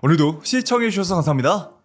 오늘도 시청해주셔서 감사합니다.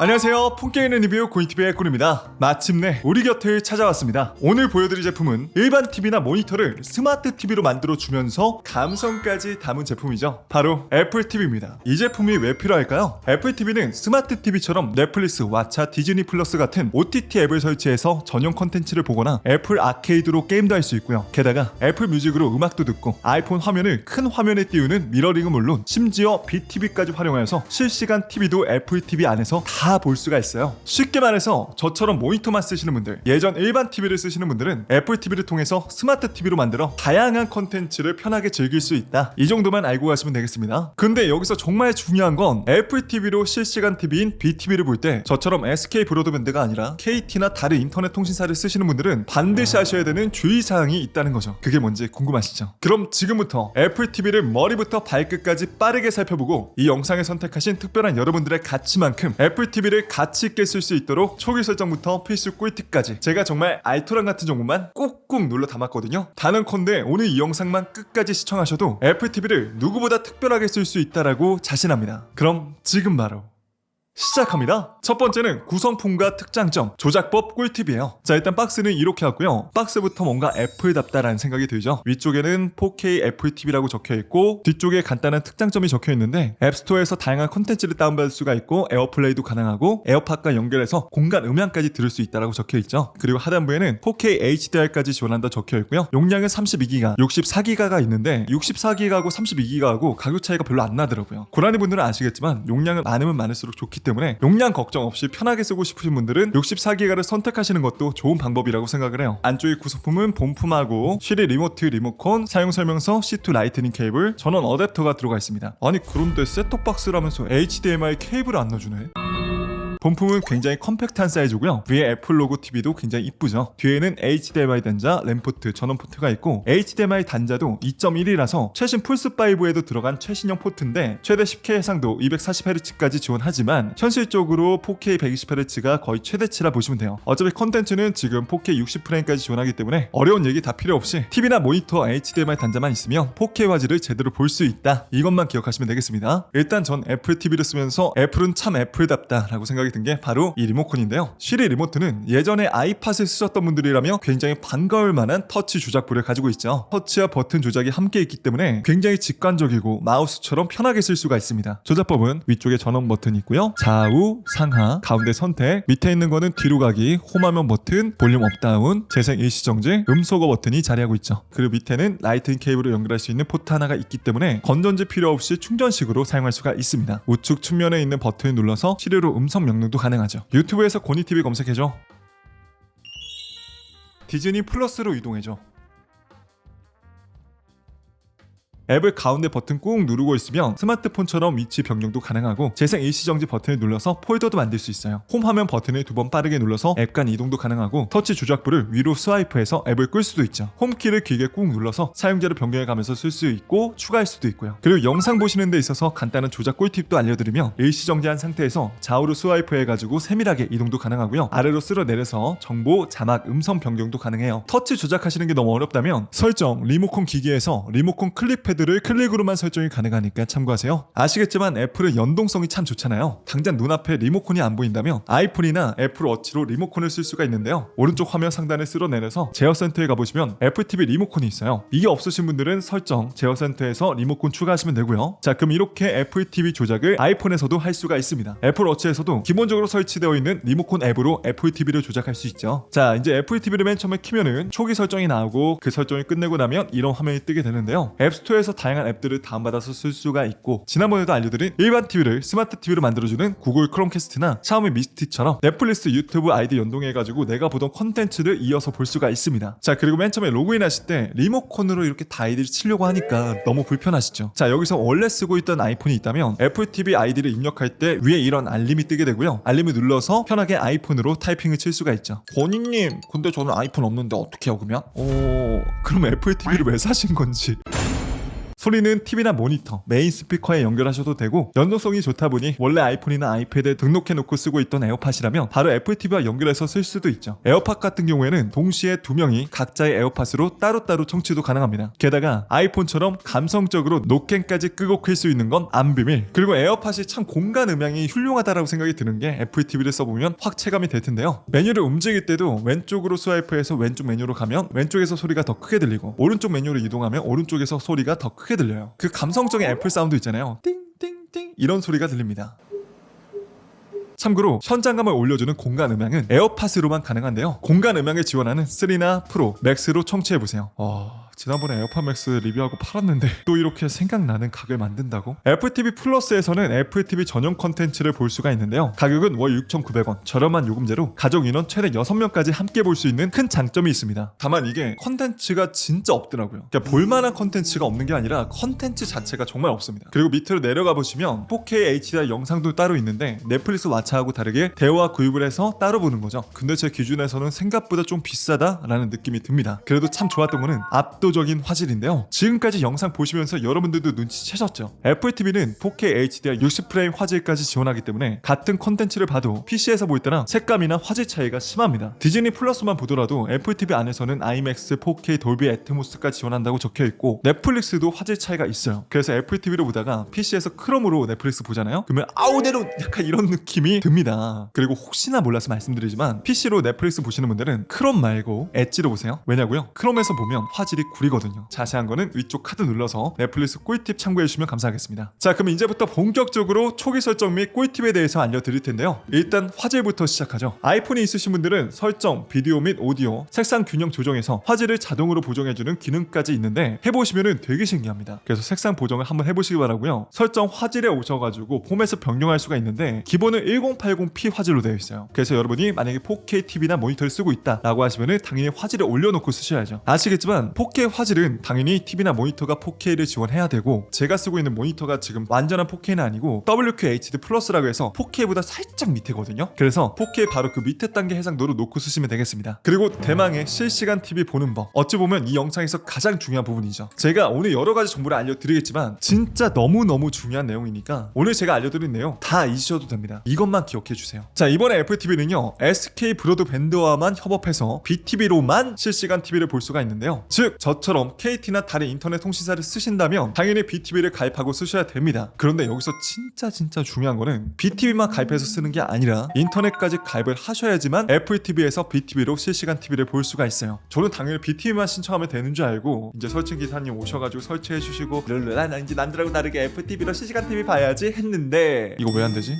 안녕하세요. 폰게임의 리뷰 고인TV의 꿀입니다. 마침내 우리 곁을 찾아왔습니다. 오늘 보여드릴 제품은 일반 TV나 모니터를 스마트 TV로 만들어주면서 감성까지 담은 제품이죠. 바로 애플 TV입니다. 이 제품이 왜 필요할까요? 애플 TV는 스마트 TV처럼 넷플릭스, 왓챠, 디즈니 플러스 같은 OTT 앱을 설치해서 전용 컨텐츠를 보거나 애플 아케이드로 게임도 할 수 있고요. 게다가 애플 뮤직으로 음악도 듣고 아이폰 화면을 큰 화면에 띄우는 미러링은 물론 심지어 BTV까지 활용하여서 실시간 TV도 애플 TV 안에서 다볼 수가 있어요. 쉽게 말해서 저처럼 모니터만 쓰시는 분들, 예전 일반 TV를 쓰시는 분들은 애플 TV를 통해서 스마트 TV로 만들어 다양한 컨텐츠를 편하게 즐길 수 있다. 이 정도만 알고 가시면 되겠습니다. 근데 여기서 정말 중요한 건 애플 TV로 실시간 TV인 BTV를 볼 때 저처럼 SK 브로드밴드가 아니라 KT나 다른 인터넷 통신사를 쓰시는 분들은 반드시 하셔야 되는 주의사항이 있다는 거죠. 그게 뭔지 궁금하시죠? 그럼 지금부터 애플 TV를 머리부터 발끝까지 빠르게 살펴보고 이 영상을 선택하신 특별한 여러분들의 가치만큼 애플 TV 를 가치 있게 쓸수 있도록 초기 설정부터 필수 꿀팁까지 제가 정말 알토란 같은 정보만 꾹꾹 눌러 담았거든요. 단언컨대 오늘 이 영상만 끝까지 시청하셔도 애플 TV를 누구보다 특별하게 쓸 수 있다라고 자신합니다. 그럼 지금 바로 시작합니다. 첫 번째는 구성품과 특장점, 조작법 꿀팁이에요. 자, 일단 박스는 이렇게 왔고요. 박스부터 뭔가 애플답다라는 생각이 들죠. 위쪽에는 4K 애플 TV라고 적혀 있고 뒤쪽에 간단한 특장점이 적혀 있는데 앱스토어에서 다양한 콘텐츠를 다운받을 수가 있고 에어플레이도 가능하고 에어팟과 연결해서 공간 음향까지 들을 수 있다라고 적혀 있죠. 그리고 하단부에는 4K HDR까지 지원한다 적혀 있고요. 용량은 32기가, 64기가가 있는데 64기가하고 32기가하고 가격 차이가 별로 안 나더라고요. 고라니 분들은 아시겠지만 용량은 많으면 많을수록 좋기 때문에 용량 걱정 없이 편하게 쓰고 싶으신 분들은 64기가를 선택하시는 것도 좋은 방법이라고 생각을 해요. 안쪽의 구성품은 본품하고 쉬리 리모트 리모컨, 사용 설명서, C2 라이트닝 케이블, 전원 어댑터가 들어가 있습니다. 아니 그런데 셋톱박스라면서 HDMI 케이블을 안 넣어주네? 본품은 굉장히 컴팩트한 사이즈고요. 위에 애플 로고 TV도 굉장히 이쁘죠. 뒤에는 HDMI 단자, 램포트, 전원 포트가 있고 HDMI 단자도 2.1이라서 최신 플스5에도 들어간 최신형 포트인데 최대 10K 해상도 240Hz까지 지원하지만 현실적으로 4K 120Hz가 거의 최대치라 보시면 돼요. 어차피 컨텐츠는 지금 4K 60프레임까지 지원하기 때문에 어려운 얘기 다 필요 없이 TV나 모니터 HDMI 단자만 있으면 4K 화질을 제대로 볼 수 있다. 이것만 기억하시면 되겠습니다. 일단 전 애플 TV를 쓰면서 애플은 참 애플답다라고 생각이 든 게 바로 이 리모컨인데요. 쉬리 리모트는 예전에 아이팟을 쓰셨던 분들이라면 굉장히 반가울 만한 터치 조작부를 가지고 있죠. 터치와 버튼 조작이 함께 있기 때문에 굉장히 직관적이고 마우스처럼 편하게 쓸 수가 있습니다. 조작법은 위쪽에 전원 버튼이 있고요. 좌우, 상하, 가운데 선택, 밑에 있는 거는 뒤로 가기, 홈화면 버튼, 볼륨 업다운, 재생 일시정지, 음소거 버튼이 자리하고 있죠. 그리고 밑에는 라이트닝 케이블을 연결할 수 있는 포트 하나가 있기 때문에 건전지 필요 없이 충전식으로 사용할 수가 있습니다. 우측 측면에 있는 버튼을 눌러서 시리로 음성 명 령도 가능하죠. 유튜브에서 고니TV 검색해줘. 디즈니 플러스로 이동해줘. 앱을 가운데 버튼 꾹 누르고 있으면 스마트폰처럼 위치 변경도 가능하고 재생 일시정지 버튼을 눌러서 폴더도 만들 수 있어요. 홈 화면 버튼을 두 번 빠르게 눌러서 앱 간 이동도 가능하고 터치 조작부를 위로 스와이프해서 앱을 끌 수도 있죠. 홈키를 길게 꾹 눌러서 사용자를 변경해 가면서 쓸 수 있고 추가할 수도 있고요. 그리고 영상 보시는 데 있어서 간단한 조작 꿀팁도 알려드리면 일시정지한 상태에서 좌우로 스와이프 해가지고 세밀하게 이동도 가능하고요. 아래로 쓸어 내려서 정보, 자막, 음성 변경도 가능해요. 터치 조작하시는 게 너무 어렵다면 설정, 리모컨 기기에서 리모컨 클릭 패드 를 클릭으로만 설정이 가능하니까 참고하세요. 아시겠지만 애플은 연동성이 참 좋잖아요. 당장 눈앞에 리모컨이 안 보인다면 아이폰이나 애플 워치로 리모컨을 쓸 수가 있는데요. 오른쪽 화면 상단을 쓸어내려서 제어센터에 가보시면 애플 TV 리모컨이 있어요. 이게 없으신 분들은 설정, 제어센터에서 리모컨 추가하시면 되고요. 자, 그럼 이렇게 애플 TV 조작을 아이폰에서도 할 수가 있습니다. 애플 워치에서도 기본적으로 설치되어 있는 리모컨 앱으로 애플 TV를 조작할 수 있죠. 자, 이제 애플 TV를 맨 처음에 키면은 초기 설정이 나오고 그 설정이 끝내고 나면 이런 화면이 뜨게 되는데요. 앱스토어에서 다양한 앱들을 다운받아서 쓸 수가 있고 지난번에도 알려드린 일반 TV를 스마트 TV로 만들어주는 구글 크롬캐스트나 샤오미 미스티처럼 넷플릭스 유튜브 아이디 연동해가지고 내가 보던 컨텐츠를 이어서 볼 수가 있습니다. 자 그리고 맨 처음에 로그인 하실 때 리모컨으로 이렇게 다 아이디를 치려고 하니까 너무 불편하시죠. 자 여기서 원래 쓰고 있던 아이폰이 있다면 애플 TV 아이디를 입력할 때 위에 이런 알림이 뜨게 되고요. 알림을 눌러서 편하게 아이폰으로 타이핑을 칠 수가 있죠. 권희님 근데 저는 아이폰 없는데 어떻게 그러면? 어 그럼 애플 TV를 왜 사신 건지 소리는 TV나 모니터, 메인 스피커에 연결하셔도 되고 연동성이 좋다 보니 원래 아이폰이나 아이패드에 등록해놓고 쓰고 있던 에어팟이라면 바로 애플 TV와 연결해서 쓸 수도 있죠. 에어팟 같은 경우에는 동시에 두 명이 각자의 에어팟으로 따로따로 청취도 가능합니다. 게다가 아이폰처럼 감성적으로 노캔까지 끄고 클수 있는 건 안 비밀. 그리고 에어팟이 참 공간 음향이 훌륭하다라고 생각이 드는 게 애플 TV를 써보면 확 체감이 될 텐데요. 메뉴를 움직일 때도 왼쪽으로 스와이프해서 왼쪽 메뉴로 가면 왼쪽에서 소리가 더 크게 들리고 오른쪽 메뉴로 이동하면 오른쪽에서 소리가 더 크게 들려요. 그 감성적인 애플 사운드 있잖아요. 띵띵띵 이런 소리가 들립니다. 참고로 현장감을 올려주는 공간 음향은 에어팟으로만 가능한데요. 공간 음향을 지원하는 3나 프로, 맥스로 청취해보세요. 어... 지난번에 에어팟 맥스 리뷰하고 팔았는데 또 이렇게 생각나는 각을 만든다고? 애플 TV 플러스에서는 애플 TV 전용 컨텐츠를 볼 수가 있는데요. 가격은 월 6,900원, 저렴한 요금제로 가족 인원 최대 6명까지 함께 볼 수 있는 큰 장점이 있습니다. 다만 이게 컨텐츠가 진짜 없더라고요. 그러니까 볼만한 컨텐츠가 없는 게 아니라 컨텐츠 자체가 정말 없습니다. 그리고 밑으로 내려가 보시면 4K HDR 영상도 따로 있는데 넷플릭스 왓챠하고 다르게 대화 구입을 해서 따로 보는 거죠. 근데 제 기준에서는 생각보다 좀 비싸다라는 느낌이 듭니다. 그래도 참 좋았던 거는 압도 적인 화질인데요. 지금까지 영상 보시면서 여러분들도 눈치채셨죠? 애플 TV는 4K HDR 60프레임 화질까지 지원하기 때문에 같은 컨텐츠를 봐도 PC에서 볼 때랑 색감이나 화질 차이가 심합니다. 디즈니 플러스만 보더라도 애플 TV 안에서는 IMAX 4K 돌비 애트모스까지 지원한다고 적혀 있고 넷플릭스도 화질 차이가 있어요. 그래서 애플 TV로 보다가 PC에서 크롬으로 넷플릭스 보잖아요. 그러면 아우 내로 약간 이런 느낌이 듭니다. 그리고 혹시나 몰라서 말씀드리지만 PC로 넷플릭스 보시는 분들은 크롬 말고 엣지로 보세요. 왜냐고요? 크롬에서 보면 화질이 구리거든요. 자세한 거는 위쪽 카드 눌러서 넷플릭스 꿀팁 참고해 주시면 감사하겠습니다. 자, 그럼 이제부터 본격적으로 초기 설정 및 꿀팁에 대해서 알려드릴 텐데요. 일단 화질부터 시작하죠. 아이폰이 있으신 분들은 설정, 비디오 및 오디오, 색상 균형 조정에서 화질을 자동으로 보정해주는 기능까지 있는데 해보시면 되게 신기합니다. 그래서 색상 보정을 한번 해보시기 바라고요. 설정 화질에 오셔가지고 폼에서 변경할 수가 있는데 기본은 1080p 화질로 되어 있어요. 그래서 여러분이 만약에 4K TV나 모니터를 쓰고 있다라고 하시면은 당연히 화질을 올려놓고 쓰셔야죠. 아시겠지만 4K 화질은 당연히 TV나 모니터가 4K를 지원해야 되고 제가 쓰고 있는 모니터가 지금 완전한 4K는 아니고 WQHD 플러스라고 해서 4K보다 살짝 밑에거든요. 그래서 4K 바로 그 밑에 단계 해상도로 놓고 쓰시면 되겠습니다. 그리고 대망의 실시간 TV 보는 법. 어찌 보면 이 영상에서 가장 중요한 부분이죠. 제가 오늘 여러 가지 정보를 알려드리겠지만 진짜 너무너무 중요한 내용이니까 오늘 제가 알려드린 내용 다 잊으셔도 됩니다. 이것만 기억해 주세요. 자, 이번에 애플 TV는요. SK 브로드밴드와만 협업해서 BTV로만 실시간 TV를 볼 수가 있는데요. 즉, 저처럼 KT나 다른 인터넷 통신사를 쓰신다면 당연히 BTV를 가입하고 쓰셔야 됩니다. 그런데 여기서 진짜 진짜 중요한 거는 BTV만 가입해서 쓰는 게 아니라 인터넷까지 가입을 하셔야지만 애플 TV에서 BTV로 실시간 TV를 볼 수가 있어요. 저는 당연히 BTV만 신청하면 되는 줄 알고 이제 설치 기사님 오셔가지고 설치해 주시고 르르라 나 이제 남들하고 다르게 애플 TV로 실시간 TV 봐야지 했는데 이거 왜 안 되지?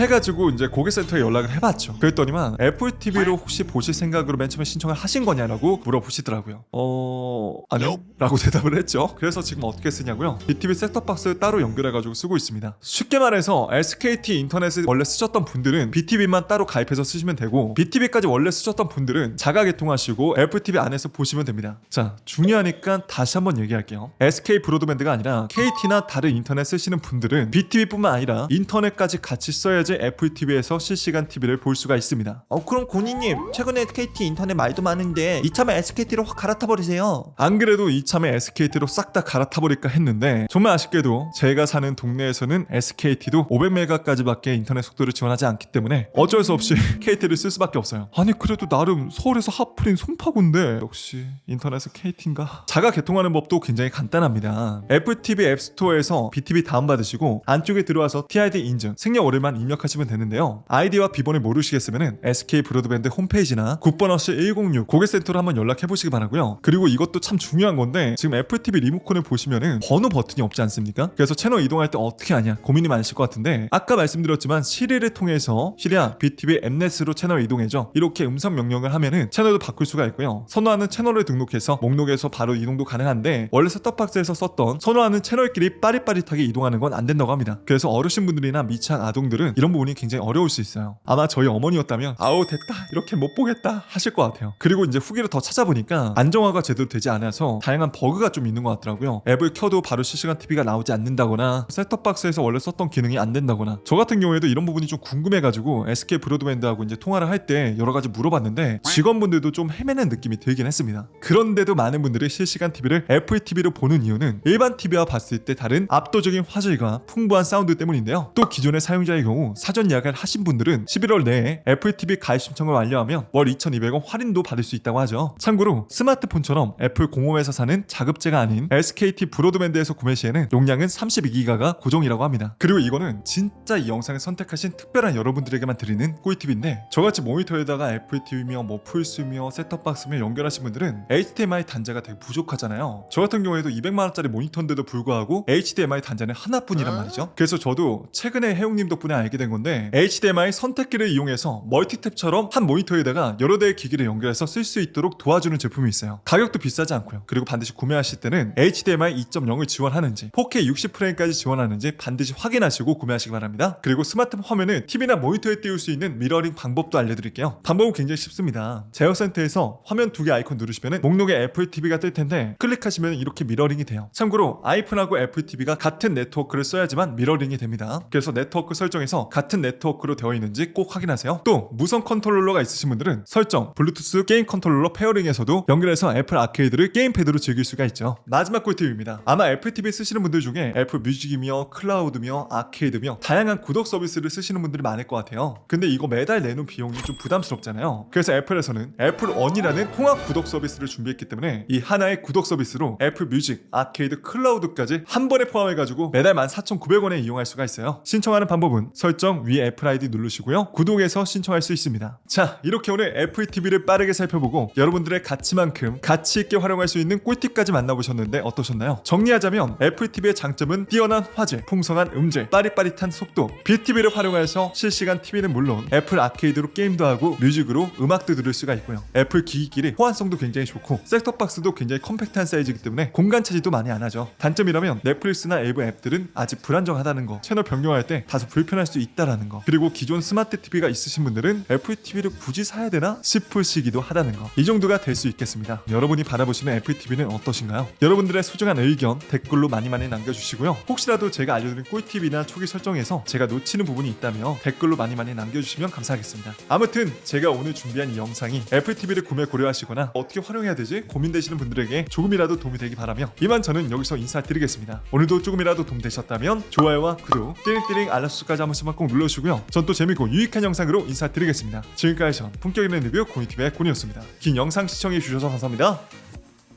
해가지고 이제 고객센터에 연락을 해봤죠. 그랬더니만 애플 TV로 혹시 보실 생각으로 맨 처음에 신청을 하신 거냐라고 물어보시더라고요. 어 아니요. 라고 대답을 했죠. 그래서 지금 어떻게 쓰냐고요? BTV 셋톱박스 따로 연결해가지고 쓰고 있습니다. 쉽게 말해서 SKT 인터넷을 원래 쓰셨던 분들은 BTV만 따로 가입해서 쓰시면 되고 BTV까지 원래 쓰셨던 분들은 자가 개통하시고 애플 TV 안에서 보시면 됩니다. 자 중요하니까 다시 한번 얘기할게요. SK 브로드밴드가 아니라 KT나 다른 인터넷 쓰시는 분들은 BTV뿐만 아니라 인터넷까지 같이 써야지 애플 TV에서 실시간 TV를 볼 수가 있습니다. 어 그럼 고니님 최근에 KT 인터넷 말도 많은데 이참에 SKT로 확 갈아타 버리세요. 안 그래도 이참에 SKT로 싹 다 갈아타버릴까 했는데 정말 아쉽게도 제가 사는 동네에서는 SKT도 500메가까지밖에 인터넷 속도를 지원하지 않기 때문에 어쩔 수 없이 KT를 쓸 수밖에 없어요. 아니 그래도 나름 서울에서 핫플인 송파구인데 역시 인터넷은 KT인가? 자가 개통하는 법도 굉장히 간단합니다. 애플 TV 앱스토어에서 BTV 다운받으시고 안쪽에 들어와서 TID 인증, 생년월일만 입력 하시면 되는데요. 아이디와 비번을 모르시겠으면 SK 브로드밴드 홈페이지나 국번호시 106 고객센터로 한번 연락해 보시기 바라고요. 그리고 이것도 참 중요한 건데 지금 애플 TV 리모컨을 보시면은 번호 버튼이 없지 않습니까? 그래서 채널 이동할 때 어떻게 하냐 고민이 많으실 것 같은데 아까 말씀드렸지만 시리를 통해서 시리아 BTV 앱넷으로 채널 이동해줘 이렇게 음성 명령을 하면은 채널도 바꿀 수가 있고요. 선호하는 채널을 등록해서 목록에서 바로 이동도 가능한데 원래 셋톱박스에서 썼던 선호하는 채널끼리 빠릿빠릿하게 이동하는 건 안 된다고 합니다. 그래서 어르신분들이나 미취한 아동들은 이런 부분이 굉장히 어려울 수 있어요. 아마 저희 어머니였다면 아우 됐다 이렇게 못 보겠다 하실 것 같아요. 그리고 이제 후기를 더 찾아보니까 안정화가 제대로 되지 않아서 다양한 버그가 좀 있는 것 같더라고요. 앱을 켜도 바로 실시간 TV가 나오지 않는다거나 셋톱박스에서 원래 썼던 기능이 안 된다거나 저 같은 경우에도 이런 부분이 좀 궁금해가지고 SK 브로드밴드하고 이제 통화를 할 때 여러 가지 물어봤는데 직원분들도 좀 헤매는 느낌이 들긴 했습니다. 그런데도 많은 분들이 실시간 TV를 애플 TV로 보는 이유는 일반 TV와 봤을 때 다른 압도적인 화질과 풍부한 사운드 때문인데요. 또 기존의 사용자의 경우 사전 예약을 하신 분들은 11월 내에 애플 TV 가입 신청을 완료하면 월 2,200원 할인도 받을 수 있다고 하죠. 참고로 스마트폰처럼 애플 공홈에서 사는 자급제가 아닌 SKT 브로드밴드에서 구매 시에는 용량은 32기가가 고정이라고 합니다. 그리고 이거는 진짜 이 영상을 선택하신 특별한 여러분들에게만 드리는 꿀팁인데 저같이 모니터에다가 애플 TV며 뭐 풀스며 셋톱박스며 연결하신 분들은 HDMI 단자가 되게 부족하잖아요. 저 같은 경우에도 200만 원짜리 모니터인데도 불구하고 HDMI 단자는 하나뿐이란 말이죠. 그래서 저도 최근에 해웅님 덕분에 알게 된 건데 HDMI 선택기를 이용해서 멀티탭처럼 한 모니터에다가 여러 대의 기기를 연결해서 쓸 수 있도록 도와주는 제품이 있어요. 가격도 비싸지 않고요. 그리고 반드시 구매하실 때는 HDMI 2.0을 지원하는지 4K 60프레임까지 지원하는지 반드시 확인하시고 구매하시기 바랍니다. 그리고 스마트폰 화면은 TV나 모니터에 띄울 수 있는 미러링 방법도 알려드릴게요. 방법은 굉장히 쉽습니다. 제어센터에서 화면 두 개 아이콘 누르시면 목록에 애플 TV가 뜰 텐데 클릭하시면 이렇게 미러링이 돼요. 참고로 아이폰하고 애플 TV가 같은 네트워크를 써야지만 미러링이 됩니다. 그래서 네트워크 설정에서 같은 네트워크로 되어 있는지 꼭 확인하세요. 또 무선 컨트롤러가 있으신 분들은 설정, 블루투스 게임 컨트롤러 페어링에서도 연결해서 애플 아케이드를 게임패드로 즐길 수가 있죠. 마지막 꿀팁입니다. 아마 애플 TV 쓰시는 분들 중에 애플 뮤직이며 클라우드며 아케이드며 다양한 구독 서비스를 쓰시는 분들이 많을 것 같아요. 근데 이거 매달 내는 비용이 좀 부담스럽잖아요. 그래서 애플에서는 애플 원이라는 통합 구독 서비스를 준비했기 때문에 이 하나의 구독 서비스로 애플 뮤직, 아케이드, 클라우드까지 한 번에 포함해가지고 매달 14,900원에 이용할 수가 있어요. 신청하는 방법은 설정 위에 애플 아이디 누르시고요. 구독해서 신청할 수 있습니다. 자, 이렇게 오늘 애플 TV를 빠르게 살펴보고 여러분들의 가치만큼 가치 있게 활용할 수 있는 꿀팁까지 만나보셨는데 어떠셨나요? 정리하자면 애플 TV의 장점은 뛰어난 화질, 풍성한 음질, 빠릿빠릿한 속도, BTV를 활용해서 실시간 TV는 물론 애플 아케이드로 게임도 하고 뮤직으로 음악도 들을 수가 있고요. 애플 기기끼리 호환성도 굉장히 좋고 셋톱박스도 굉장히 컴팩트한 사이즈이기 때문에 공간 차지도 많이 안 하죠. 단점이라면 넷플릭스나 일부 앱들은 아직 불안정하다는 거, 채널 변경할 때 다소 불편할 수 있 다라는 거, 그리고 기존 스마트 TV가 있으신 분들은 애플 TV를 굳이 사야 되나 싶을 시기도 하다는 거. 이 정도가 될 수 있겠습니다. 여러분이 바라보시는 애플 TV는 어떠신가요? 여러분들의 소중한 의견 댓글로 많이 많이 남겨주시고요. 혹시라도 제가 알려드린 꿀팁이나 초기 설정에서 제가 놓치는 부분이 있다면 댓글로 많이 많이 남겨주시면 감사하겠습니다. 아무튼 제가 오늘 준비한 이 영상이 애플 TV를 구매 고려하시거나 어떻게 활용해야 되지 고민되시는 분들에게 조금이라도 도움이 되기 바라며 이만 저는 여기서 인사드리겠습니다. 오늘도 조금이라도 도움 되셨다면 좋아요와 구독, 띠링띠링 알람 수까지 한 번씩만 꼭 눌러주시고요. 전 또 재밌고 유익한 영상으로 인사드리겠습니다. 지금까지 전 본격 있는 리뷰 고니티브의 곤이었습니다. 긴 영상 시청해 주셔서 감사합니다.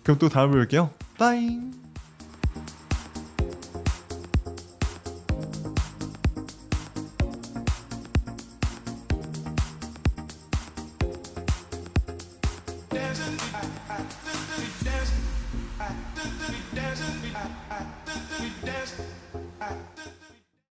그럼 또 다음에 뵐게요. 빠잉.